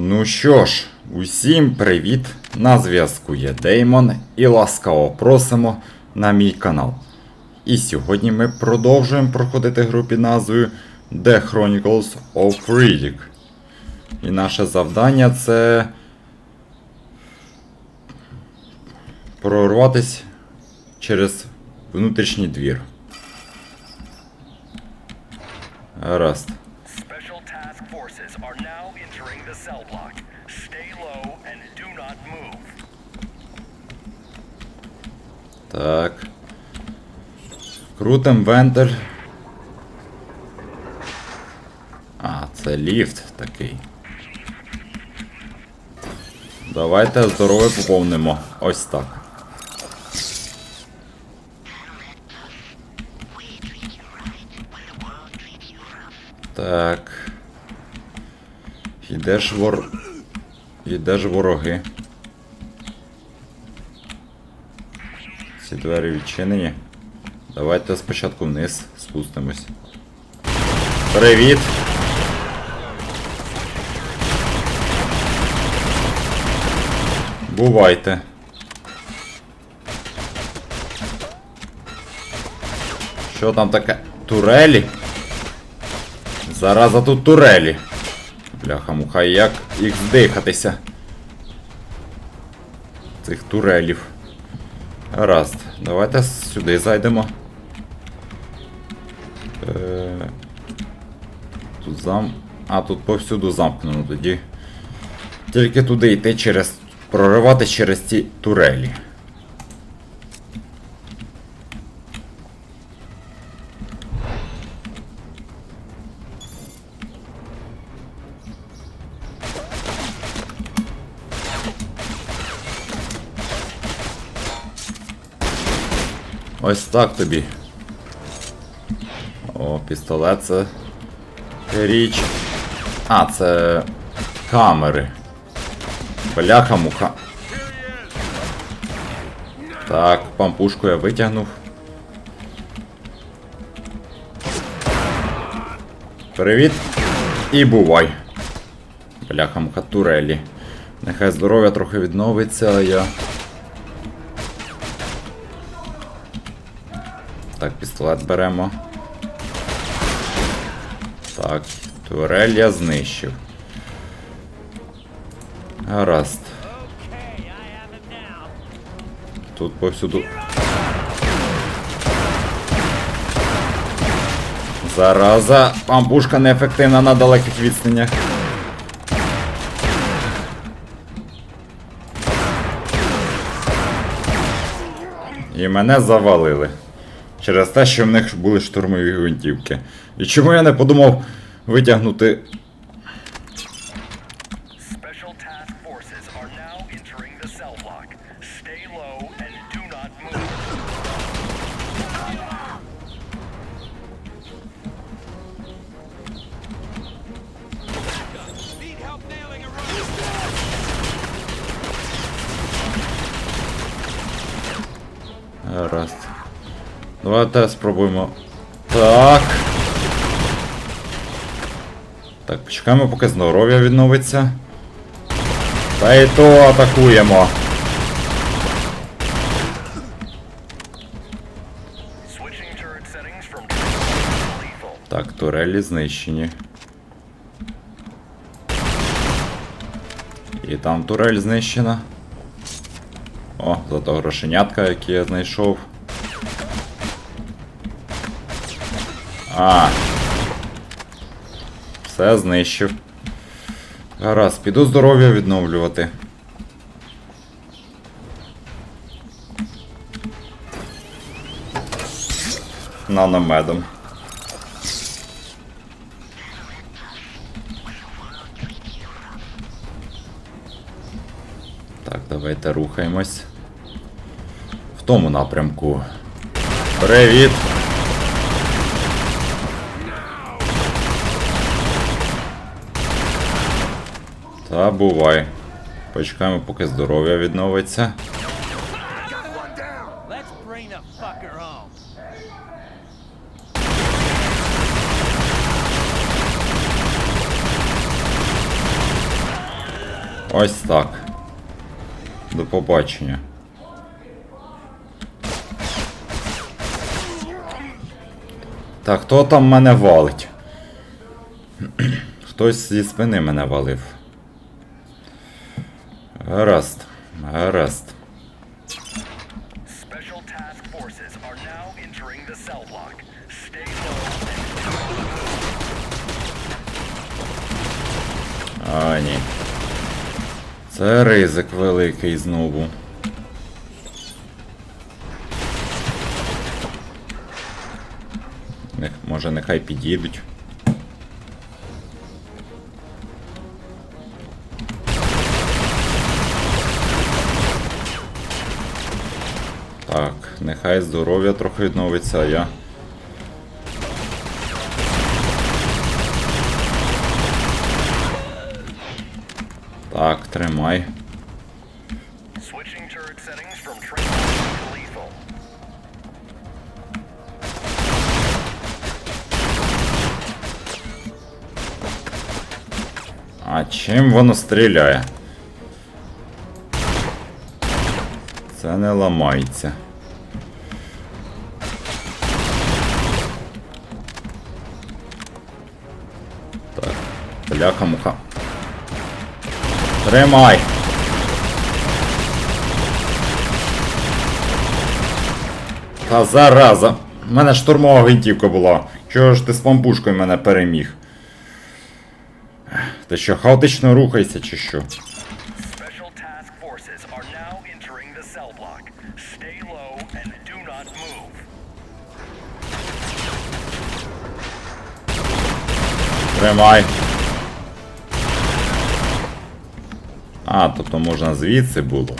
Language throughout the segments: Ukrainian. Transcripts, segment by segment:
Ну що ж, усім привіт! На зв'язку є Деймон і ласкаво просимо на мій канал. І сьогодні ми продовжуємо проходити гру під назвою The Chronicles of Riddick. І наше завдання це прорватися через внутрішній двір. Гаразд. Entering the cell block. Stay low and do not move. Так. Крутим вентиль. А, це ліфт такий. Давайте здоров'я поповнимо. Ось так. Так. І де ж вор... І де ж вороги? Ці двері відчинені. Давайте спочатку вниз спустимось. Привіт! Бувайте. Що там таке? Турелі? Зараза тут турелі. Бляха муха, як їх здихатися? Цих турелів. Гаразд, давайте сюди зайдемо. Е, Тут зам. А, тут повсюду замкнено тоді. Тільки туди йти через. проривати через ці турелі. Ось так тобі. О, пістолет це річ. А, це камери. Бляха муха. Так, пампушку я витягнув. Привіт. І бувай. Бляха муха турелі. Нехай здоров'я трохи відновиться, а я. Так, пістолет беремо. Так, турель я знищив. Гаразд. Тут повсюду. Зараза, пампушка неефективна на далеких відстанях. І мене завалили. Через те, що в них були штурмові гвинтівки. І чому я не подумав витягнути. Special Давайте спробуємо. Так. Так, почекаємо, поки здоров'я відновиться. Та і то атакуємо. Так, турелі знищені. І там турель знищена. О, зато грошенятка, які я знайшов. А. Все знищив. Гаразд, піду здоров'я відновлювати. Наномедом. Так, давайте рухаємось. В тому напрямку. Привіт! Та бувай. Почекаємо, поки здоров'я відновиться. Ось так. До побачення. Так, хто там мене валить? Хтось зі спини мене валив. Гаразд. Гаразд. Special task forces are now entering the cell block. Stay low and А, ні. Це ризик великий знову. Нех- Може нехай під'їдуть. Так, нехай здоров'я трохи відновиться, а я. Так, тримай. А чим воно стріляє? Це не ламається. Так, бляха муха. Тримай! Та зараза! У мене штурмова гвинтівка була. Чого ж ти з пампушкою мене переміг? Ти що, хаотично рухайся чи що? Тримай. А, тобто можна звідси було.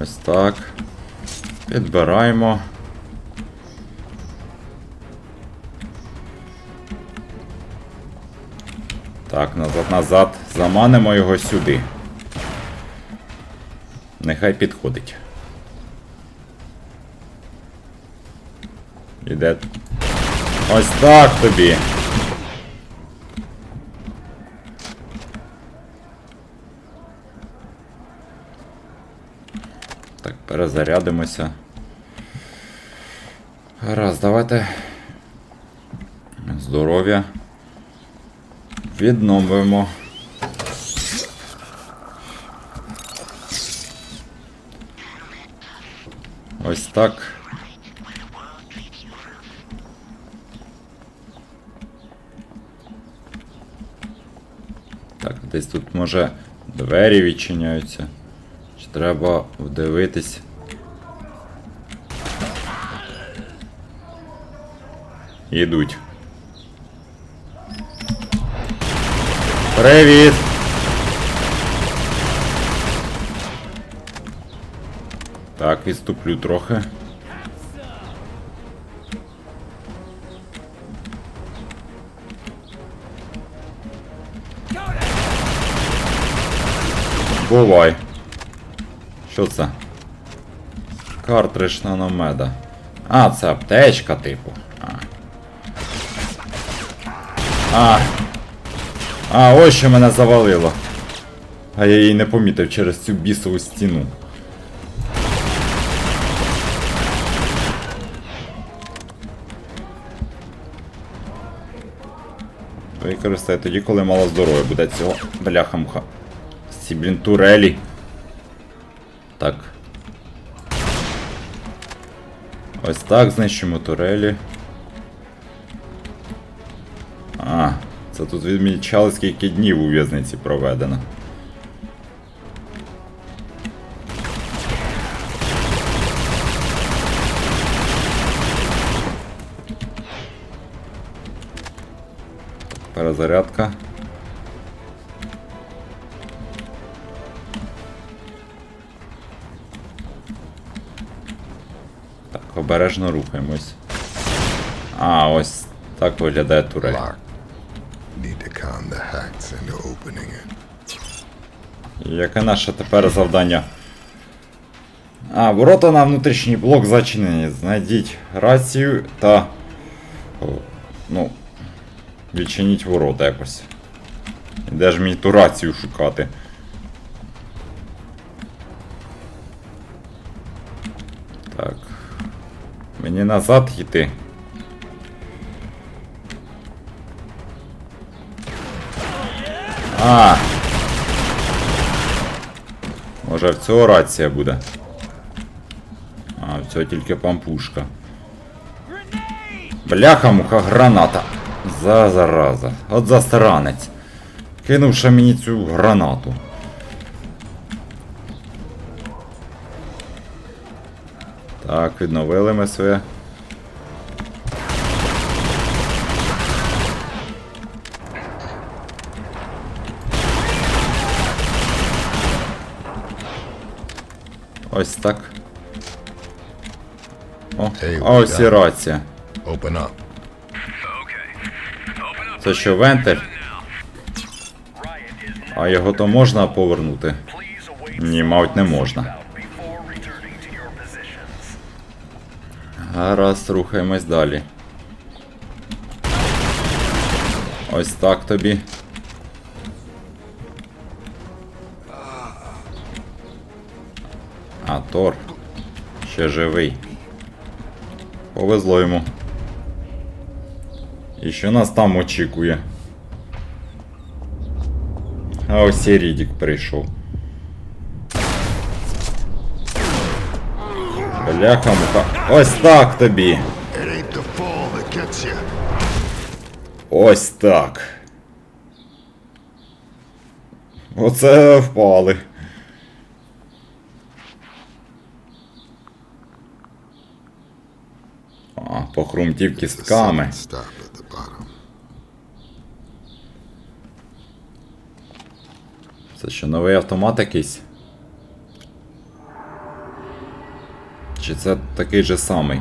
Ось так. Підбираємо. Так, назад, назад. Заманимо його сюди. Нехай підходить. Іде. Ось так тобі. Так, перезарядимося. Раз, давайте. Здоров'я. Відновимо. Ось так. Так, десь тут може двері відчиняються. Треба вдивитись? Ідуть. Привіт! Так, відступлю трохи. Бувай. Що це? Картридж наномеда. А, це аптечка, типу. А. А. А, ось що мене завалило. А я її не помітив через цю бісову стіну. Використаю тоді, коли мало здоров'я буде цього бляха-муха. Ці, блін, турелі. Так. Ось так знищимо турелі. А, це тут відмічали, скільки днів у в'язниці проведено. Перезарядка. Обережно рухаємось. А, ось так виглядає турель. Яке наше тепер завдання? А, ворота на внутрішній блок зачинені. Знайдіть рацію та. Ну. Відчиніть ворота якось. Де ж мені ту рацію шукати? Назад йти. А, Може в цього рація буде. А, в цього тільки пампушка. Бляха муха граната. За зараза. От засранець. Кинувши мені цю гранату. Так, відновили ми своє. Ось так. О, а ось і рація. Це що, вентиль? А його то можна повернути? Ні, мабуть, не можна. Гаразд, рухаємось далі. Ось так тобі. А Тор ще живий. Повезло йому. І що нас там очікує? А ось і Рідік прийшов. Бляха муха. Ось так тобі. Ось так. Оце впали. А, похрумтів кістками. Це що, новий автомат якийсь? Чи це такий же самий?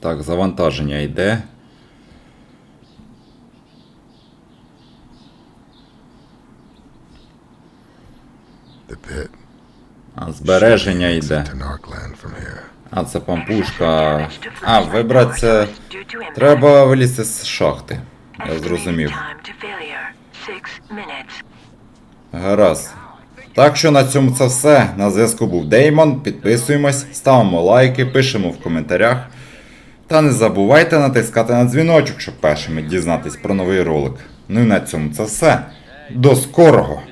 Так, завантаження йде. The pit. А збереження йде. А, це пампушка. А, вибрати це. Треба вилізти з шахти. Я зрозумів. Гаразд. Так що на цьому це все. На зв'язку був Деймон. Підписуємось, ставимо лайки, пишемо в коментарях. Та не забувайте натискати на дзвіночок, щоб першими дізнатись про новий ролик. Ну і на цьому це все. До скорого!